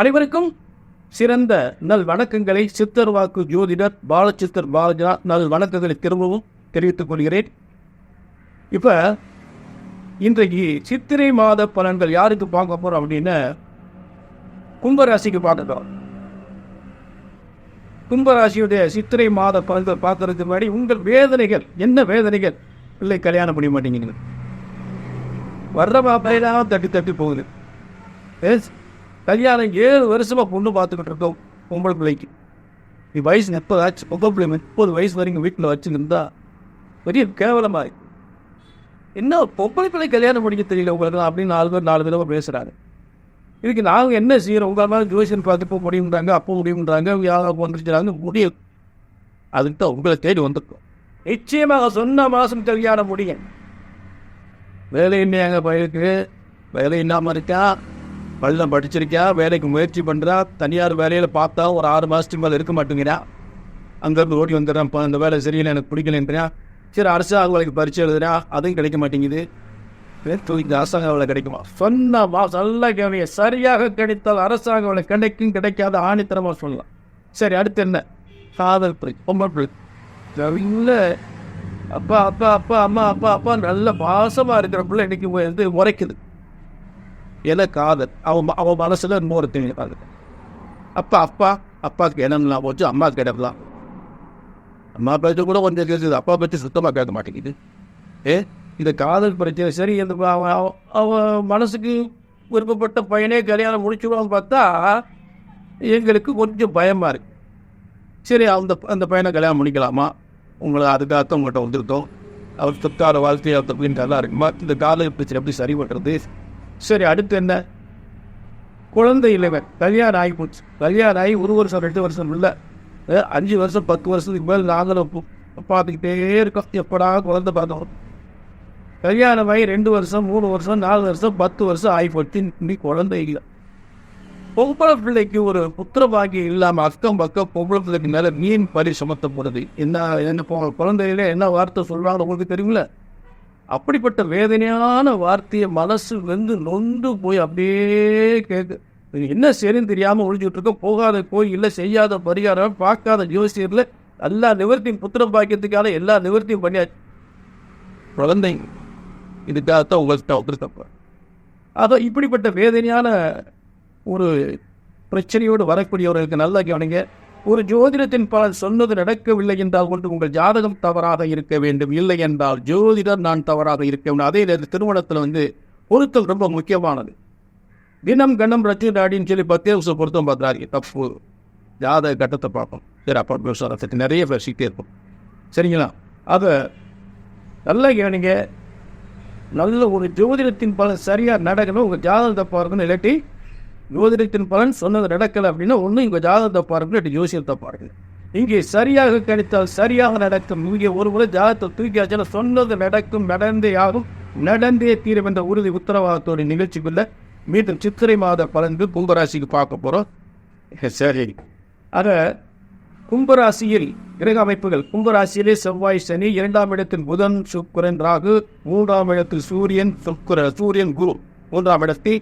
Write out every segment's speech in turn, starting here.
அனைவருக்கும் சிறந்த நல் வணக்கங்களை சித்தர் வாக்கு ஜோதிடர் பாலச்சித்தர் பாலஜா நல் வணக்கங்களை திரும்பவும் தெரிவித்துக் கொள்கிறேன். இப்போ இன்றைக்கு சித்திரை மாத பலன்கள் யாருக்கு பார்க்க போகிறோம் அப்படின்னு கும்பராசிக்கு பார்க்கலாம் கும்பராசியுடைய சித்திரை மாத பலன்கள் பார்க்கறதுக்கு முன்னாடி உங்கள் வேதனைகள் என்ன வேதனைகள்? பிள்ளை கல்யாணம் பண்ண மாட்டேங்கிறீங்க வர்ற மாப்பிள்ளையெல்லாம் தட்டி தட்டி போகுது. எஸ் கல்யாணம் ஏழு வருஷமா பொண்ணு பார்த்துக்கிட்டு இருக்கோம் பொம்பளை பிள்ளைக்கு. நீ வயசு முப்பது ஆச்சு பொம்பளை பிள்ளை முப்பது வயசு வரைக்கும் வீட்டில் வச்சுருந்தா பெரிய கேவலமாக இருக்கு. என்ன பொம்பளை பிள்ளை கல்யாணம் பண்ணிக்க தெரியல உங்களுக்கு? அப்படின்னு நாலு பேர் நாலு தடவை பேசுகிறாரு இதுக்கு நாங்கள் என்ன செய்கிறோம் உங்கள் மாதிரி ஜோசியன் பார்த்து இப்போ முடியுன்றாங்க அப்போ முடியுன்றாங்க யாராவது வந்துருச்சுறாங்க முடியும். அதுக்கு தான் உங்களை தேடி வந்திருக்கோம். நிச்சயமாக சொன்ன மாதம் கல்யாணம் முடியும். வேலை என்ன எங்கள் வேலை இல்லாமல் இருக்கா? பள்ளம் படிச்சிருக்கியா? வேலைக்கு முயற்சி பண்ணுறா தனியார் வேலையில் பார்த்தா ஒரு ஆறு மாதத்துக்கு மேலே இருக்க மாட்டேங்கிறா. அங்கேருந்து ஓடி வந்துடுறான். இப்போ அந்த வேலை சரியில்லை எனக்கு பிடிக்கலன்றா சரி அரசாங்க வேலைக்கு பரிச்சை எழுதுறா. அதுவும் கிடைக்க மாட்டேங்குது. இந்த அரசாங்க வேலை கிடைக்குமா? சொன்ன மாதம் நல்லா கவனிய சரியாக கிடைத்தால் அரசாங்க வேலை கிடைக்கும் கிடைக்காத ஆணித்தரமாக சொல்லலாம். சரி அடுத்து என்ன? காதல் பிள்ளை. பொம்பளை பிள்ளை அப்பா அப்பா அப்பா அம்மா அப்பா அப்பா நல்ல பாசமாக இருக்கிற பிள்ளை இன்னைக்கு வந்து உரைக்குது. என காதல் அவன் ம- அவன் மனசில் இன்னொரு காதல் அப்பா அப்பா அப்பாவுக்கு இடம்லாம் போச்சு அம்மாவுக்கு இடம்லாம் அம்மா பேச்சு கூட கொஞ்சம் கேட்குது அப்பா பேச்சு சுத்தமாக கேட்க மாட்டேங்குது. ஏ இந்த காதல் பிரச்சனை சரி இந்த அவன் அவன் மனசுக்கு விருப்பப்பட்ட பையனே கல்யாணம் முடிச்சுடுவான்னு பார்த்தா எங்களுக்கு கொஞ்சம் பயமாக இருக்கு. சரி அந்த அந்த பையனை கல்யாணம் முடிக்கலாமா உங்களை அதுக்காகத்தான் உங்கள்கிட்ட வந்திருக்கோம் அவர் சொத்தார வாழ்க்கை அவர் நல்லா இருக்குமா? இந்த காதல் பிரச்சனை எப்படி சரி பண்ணுறது சரி அடுத்து என்ன? குழந்தை இல்லைவன் கல்யாணம் ஆகி போச்சு. கல்யாணம் ஆகி ஒரு வருஷம் ரெண்டு வருஷம் இல்லை. அஞ்சு வருஷம் பத்து வருஷத்துக்கு மேலே நாங்களும் பார்த்துக்கிட்டே இருக்கோம். எப்படா குழந்தை பார்த்தோம் கல்யாணம் ஆகி ரெண்டு வருஷம் மூணு வருஷம் நாலு வருஷம் பத்து வருஷம் ஆகி போச்சு. இன்னைக்கு குழந்தை இல்லை. பொம்பளை பிள்ளைக்கு ஒரு புத்திர பாக்கியம் இல்லாமல் அக்கம் பக்கம் பொம்பளை பிள்ளைக்கு மேலே மீன் பறி போகிறது என்ன என்ன போ- குழந்தையில என்ன வார்த்தை சொல்கிறாங்க உங்களுக்கு தெரியுமில்ல அப்படிப்பட்ட வேதனையான வார்த்தையை மனசு வந்து நொந்து போய் அப்படியே கேட்கு என்ன சரின்னு தெரியாம ஒழிஞ்சுட்டு இருக்கோம். போகாத கோயில்ல செய்யாத பரிகாரம் பார்க்காத ஜோசியர்ல எல்லா நிவர்த்தியும் புத்திர பாக்கியத்துக்கான எல்லா நிவர்த்தியும் பண்ணியாச்சு. குழந்தை இதுக்காகத்தான் உங்கள்கிட்ட வந்துருக்கப்ப அதோ இப்படிப்பட்ட வேதனையான ஒரு பிரச்சனையோடு வரக்கூடியவர்களுக்கு நல்லா கவனிங்க. ஒரு ஜோதிடத்தின் பலன் சொன்னது நடக்கவில்லை என்றால் கொண்டு உங்கள் ஜாதகம் தவறாக இருக்க வேண்டும். இல்லை என்றால் ஜோதிடர் நான் தவறாக இருக்க வேண்டும் அதே நேரத்தில் திருமணத்தில் வந்து பொருத்தல் ரொம்ப முக்கியமானது. தினம் கணம் ரச்சு நாடின்னு சொல்லி பத்தே வருஷம் பொருத்தம் பார்க்குறாரு. தப்பு. ஜாதக கட்டத்தை பார்ப்போம். சரி அப்பா விவசாயத்துக்கு நிறைய பேசிக்கிட்டே இருக்கும் சரிங்களா? அதை நல்லா கவனிங்க. நல்ல ஒரு ஜோதிடத்தின் பல சரியாக நடக்கணும். உங்கள் ஜாதகத்தை பார்க்கணும். இல்லாட்டி ஜோதிடத்தின் பலன் சொன்னது நடக்கலை அப்படின்னா ஒன்று இங்கே ஜாதகத்தை பாருங்க இல்லாட்டி ஜோசியத்தை பாருங்க இங்கே சரியாக கணித்தால் சரியாக நடக்கும். இங்கே ஒரு முறை ஜாதகத்தை தூக்கியாச்சுன்னா சொன்னது நடக்கும் நடந்தே ஆகும். நடந்தே தீரும் என்ற உறுதி உத்தரவாதத்தோட நிகழ்ச்சிக்குள்ள மீண்டும் சித்திரை மாத பலன்கள் கும்பராசிக்கு பார்க்க போகிறோம் சரி. ஆக கும்பராசியில் கிரக அமைப்புகள் கும்பராசியிலே செவ்வாய் சனி இரண்டாம் இடத்தில் புதன் சுக்கரன் ராகு மூன்றாம் இடத்தில் சூரியன் சுக்கர சூரியன் குரு. மூன்றாம் இடத்தில்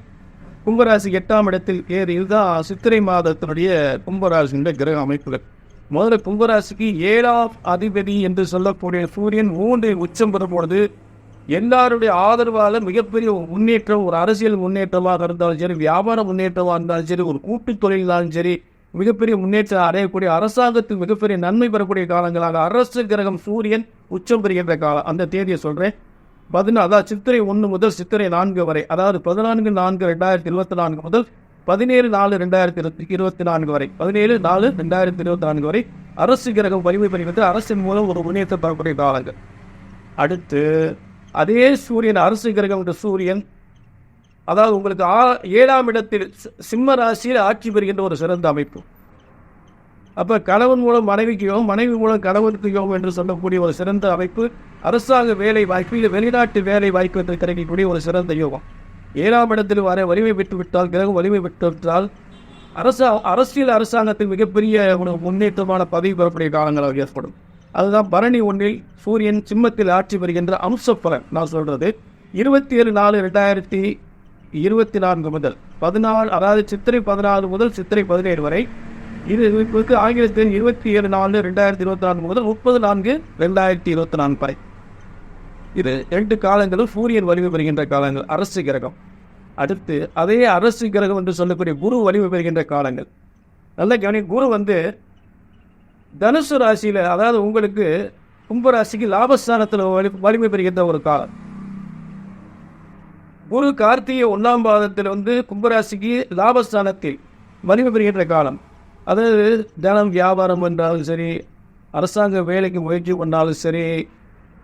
கும்பராசி எட்டாம் இடத்தில் ஏறி இதுதான் சித்திரை மாதத்தினுடைய கும்பராசியினுடைய கிரக அமைப்புகள். முதல்ல கும்பராசிக்கு ஏழாம் அதிபதி என்று சொல்லக்கூடிய சூரியன் மூன்று உச்சம் பெறும்பொழுது எல்லாருடைய ஆதரவால் மிகப்பெரிய முன்னேற்றம் ஒரு அரசியல் முன்னேற்றமாக இருந்தாலும் சரி வியாபார முன்னேற்றமாக இருந்தாலும் சரி ஒரு கூட்டுத் தொழிலாலும் சரி மிகப்பெரிய முன்னேற்றம் அடையக்கூடிய அரசாங்கத்துக்கு மிகப்பெரிய நன்மை பெறக்கூடிய காலங்களாக அரசு கிரகம் சூரியன் உச்சம் பெறுகின்ற காலம். அந்த தேதியை சொல்கிறேன் பதினா அதாவது சித்திரை ஒன்று முதல் சித்திரை நான்கு வரை அதாவது பதினான்கு நான்கு ரெண்டாயிரத்தி இருபத்தி நான்கு முதல் பதினேழு நாலு ரெண்டாயிரத்தி இருபத்தி இருபத்தி நான்கு வரை. பதினேழு நாலு ரெண்டாயிரத்தி இருபத்தி நான்கு வரை அரசு கிரகம் வலிமை பெறுகிறது. அரசின் மூலம் ஒரு முன்னேற்றம் பெறக்கூடிய காலங்கள். அடுத்து அதே சூரியன் அரசு கிரகம் என்ற சூரியன் அதாவது உங்களுக்கு ஆ ஏழாம் இடத்தில் சி- சிம்ம ராசியில் ஆட்சி பெறுகின்ற ஒரு சிறந்த அமைப்பு. அப்போ கணவன் மூலம் மனைவிக்கு யோகம் மனைவி மூலம் கணவனுக்கு யோகம் என்று சொல்லக்கூடிய ஒரு சிறந்த அமைப்பு. அரசாங்க வேலை வாய்ப்பு இல்லை வெளிநாட்டு வேலை வாய்ப்பு என்று கிடைக்கக்கூடிய ஒரு சிறந்த யோகம். ஏழாம் இடத்தில் வர வலிமை விட்டுவிட்டால் கிரகம் வலிமை விட்டுவிட்டால் அரசா அரசியல் அரசாங்கத்தின் மிகப்பெரிய ஒரு முன்னேற்றமான பதவி பெறக்கூடிய காலங்களாக ஏற்படும். அதுதான் பரணி ஒன்றில் சூரியன் சிம்மத்தில் ஆட்சி பெறுகின்ற அம்சப்பலன் நான் சொல்றது. இருபத்தி ஏழு நாலு ரெண்டாயிரத்தி இருபத்தி நான்கு முதல் பதினாலு அதாவது சித்திரை பதினாலு முதல் சித்திரை பதினேழு வரை இது இப்போது ஆங்கிலத்தின் இருபத்தி ஏழு நாலு ரெண்டாயிரத்தி இருபத்தி நான்கு முதல் முப்பது நான்கு ரெண்டாயிரத்தி இருபத்தி நான்கு வரை. இது ரெண்டு காலங்களும் சூரியன் வலிமை பெறுகின்ற காலங்கள் அரசு கிரகம். அடுத்து அதே அரசு கிரகம் என்று சொல்லக்கூடிய குரு வலிமை பெறுகின்ற காலங்கள். நல்ல கவனி குரு வந்து தனுசு ராசியில் அதாவது உங்களுக்கு கும்பராசிக்கு லாபஸ்தானத்தில் வலி வலிமை பெறுகின்ற ஒரு காலம். குரு கார்த்திகை ஒன்றாம் பாதத்தில் வந்து கும்பராசிக்கு லாபஸ்தானத்தில் வலிமை பெறுகின்ற காலம். அதாவது தினம் வியாபாரம் பண்ணாலும் சரி அரசாங்க வேலைக்கு முயற்சி பண்ணாலும் சரி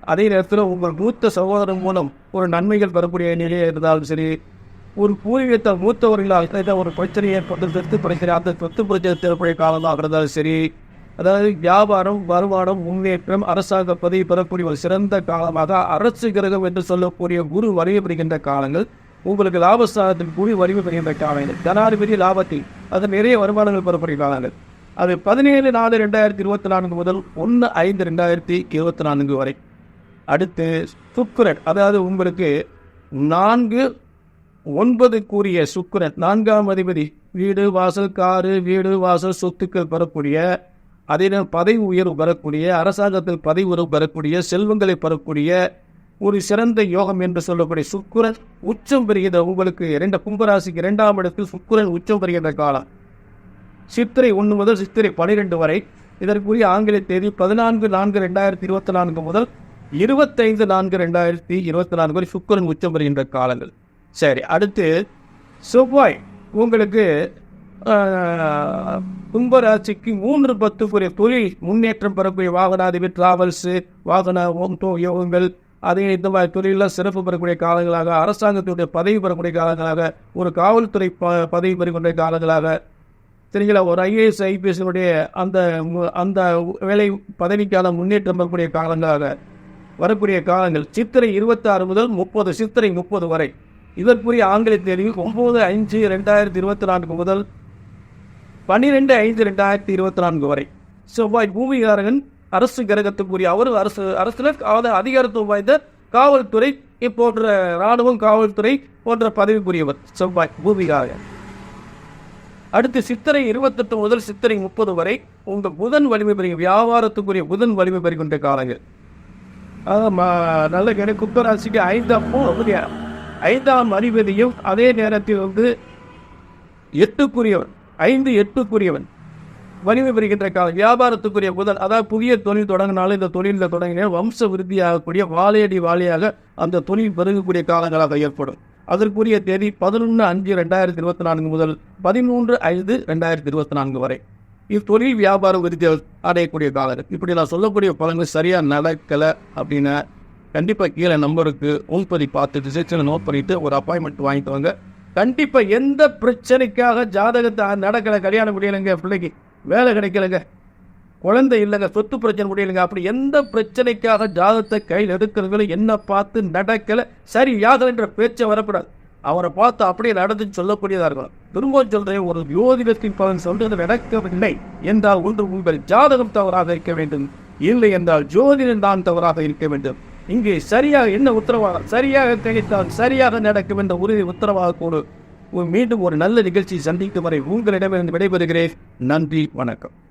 அதே நேரத்தில் உங்கள் மூத்த சகோதரன் மூலம் ஒரு நன்மைகள் பெறக்கூடிய நிலையாக இருந்தாலும் சரி ஒரு பூர்வீகத்தை மூத்தவர்களால் ஒரு பிரச்சனையை ஏற்பட்டு சொத்து பிரச்சனை அந்த சொத்து பிரச்சனை ஏற்படைய காலமாக இருந்தாலும் சரி அதாவது வியாபாரம் வருமானம் முன்னேற்றம் அரசாங்க பதவி பெறக்கூடிய ஒரு சிறந்த காலமாக அரசு கிரகம் என்று சொல்லக்கூடிய குரு வலிமை காலங்கள் உங்களுக்கு லாபஸ்தானத்தில் கூடி வலிமை பெறுகின்ற காலங்கள். ஜனாதிபதி லாபத்தில் அது நிறைய வருமானங்கள் பெறக்கூடிய காலங்கள் அது பதினேழு நாலு ரெண்டாயிரத்தி இருபத்தி நான்கு முதல் ஒன்று ஐந்து ரெண்டாயிரத்தி இருபத்தி நான்கு வரை. அடுத்து சுக்கரன் அதாவது உங்களுக்கு நான்கு ஒன்பது கூறிய சுக்கரன் நான்காம் அதிபதி வீடு வாசல் காரு வீடு வாசல் சொத்துக்கள் பெறக்கூடிய அதே பதவி உயர்வு பெறக்கூடிய அரசாங்கத்தில் பதவி உயர்வு பெறக்கூடிய செல்வங்களை பெறக்கூடிய ஒரு சிறந்த யோகம் என்று சொல்லக்கூடிய சுக்குரன் உச்சம் பெறுகிற உங்களுக்கு இரண்ட கும்பராசிக்கு இரண்டாம் இடத்தில் சுக்குரன் உச்சம் பெறுகின்ற காலம். சித்திரை ஒன்று முதல் சித்திரை பனிரெண்டு வரை. இதற்குரிய ஆங்கில தேதி பதினான்கு நான்கு ரெண்டாயிரத்தி இருபத்தி நான்கு முதல் இருபத்தைந்து நான்கு ரெண்டாயிரத்தி இருபத்தி நான்கு வரை சுக்கரன் உச்சம் பெறுகின்ற காலங்கள். சரி அடுத்து செவ்வாய் உங்களுக்கு கும்பராசிக்கு மூன்று பத்துக்குரிய தொழில் முன்னேற்றம் பெறக்கூடிய வாகனாதிபதி டிராவல்ஸு வாகன யோகங்கள் அதே இந்த மாதிரி தொழிலில் சிறப்பு பெறக்கூடிய காலங்களாக அரசாங்கத்தினுடைய பதவி பெறக்கூடிய காலங்களாக ஒரு காவல்துறை ப பதவி பெறக்கூடிய காலங்களாக. சரிங்களா? ஒரு ஐஏஎஸ் ஐபிஎஸ்னுடைய அந்த அந்த வேலை பதவிக்கான முன்னேற்றம் பெறக்கூடிய காலங்களாக வரக்கூடிய காலங்கள். சித்திரை இருபத்தாறு முதல் முப்பது சித்திரை முப்பது வரை. இதற்குரிய ஆங்கில தேதி ஒம்பது அஞ்சு ரெண்டாயிரத்தி இருபத்தி நான்கு முதல் பன்னிரெண்டு ஐந்து ரெண்டாயிரத்தி இருபத்தி நான்கு வரை. செவ்வாய் பூமிகாரகன் அரசு கிரகத்துக்குரிய அவர் அரசு அரசு அதாவது அதிகாரத்துவம் வாய்ந்த காவல்துறை போன்ற இராணுவம் காவல்துறை போன்ற பதவிக்குரியவர். செவ்வாய் பூமியாக அடுத்து சித்திரை இருபத்தெட்டு முதல் சித்திரை முப்பது வரை உங்கள் புதன் வலிமை பெறுகிற வியாபாரத்துக்குரிய புதன் வலிமை பெறுகின்ற காலங்கள். நல்ல கிடை. கும்பராசிக்கு ஐந்தாம் பூ ஐந்தாம் அதிபதியும் அதே நேரத்தில் வந்து எட்டுக்குரியவன் ஐந்து எட்டுக்குரியவன். வலிமை பெறுகின்ற காலம். வியாபாரத்துக்குரிய முதல் அதாவது புதிய தொழில் தொடங்கினாலும் இந்த தொழிலில் தொடங்கின வம்ச விருத்தியாகக்கூடிய வாழையடி வாழையாக அந்த தொழில் பெருகக்கூடிய காலங்களாக ஏற்படும். அதற்குரிய தேதி பதினொன்று அஞ்சு ரெண்டாயிரத்தி இருபத்தி நான்கு முதல் பதிமூன்று ஐந்து ரெண்டாயிரத்தி இருபத்தி நான்கு வரை. இத்தொழில் வியாபார விருத்தி அடையக்கூடிய காலம். இப்படி நான் சொல்லக்கூடிய பலன்கள் சரியாக நடக்கலை அப்படின்னா கண்டிப்பாக கீழே நம்பருக்கு உள்பதி பார்த்து டிசிஷனை நோட் பண்ணிட்டு ஒரு அப்பாயின்மெண்ட் வாங்கிட்டு வாங்க. கண்டிப்பாக எந்த பிரச்சனைக்காக ஜாதகத்தை நடக்கலை கல்யாணம் முடியலைங்க பிள்ளைக்கு. வேலை கிடைக்கலைங்க. குழந்தை இல்லைங்க சொத்து பிரச்சனை முடியலைங்க. அப்படி எந்த பிரச்சனைக்காக ஜாதத்தை கையில் எடுக்கிறவங்களும் என்ன பார்த்து நடக்கலை? சரி யாதல் என்ற பேச்சை வரக்கூடாது. அவரை பார்த்து அப்படியே நடந்துன்னு சொல்லக்கூடியதாக இருக்கணும். திரும்பவும் சொல்கிறேன் ஒரு யோதிடத்தின் பலன் சொல்றது நடக்கவில்லை என்றால் ஒன்று உங்கள் ஜாதகம் தவறாக இருக்க வேண்டும். இல்லை என்றால் ஜோதிடம் தான் தவறாக இருக்க வேண்டும். இங்கே சரியாக என்ன உத்தரவாதம் சரியாக கிடைத்தால் சரியாக நடக்கும் என்ற உறுதி உத்தரவாக கூடு மீண்டும் ஒரு நல்ல நிகழ்ச்சி சந்திக்கும் வரை உங்களிடமிருந்து விடைபெறுகிறேன். நன்றி வணக்கம்.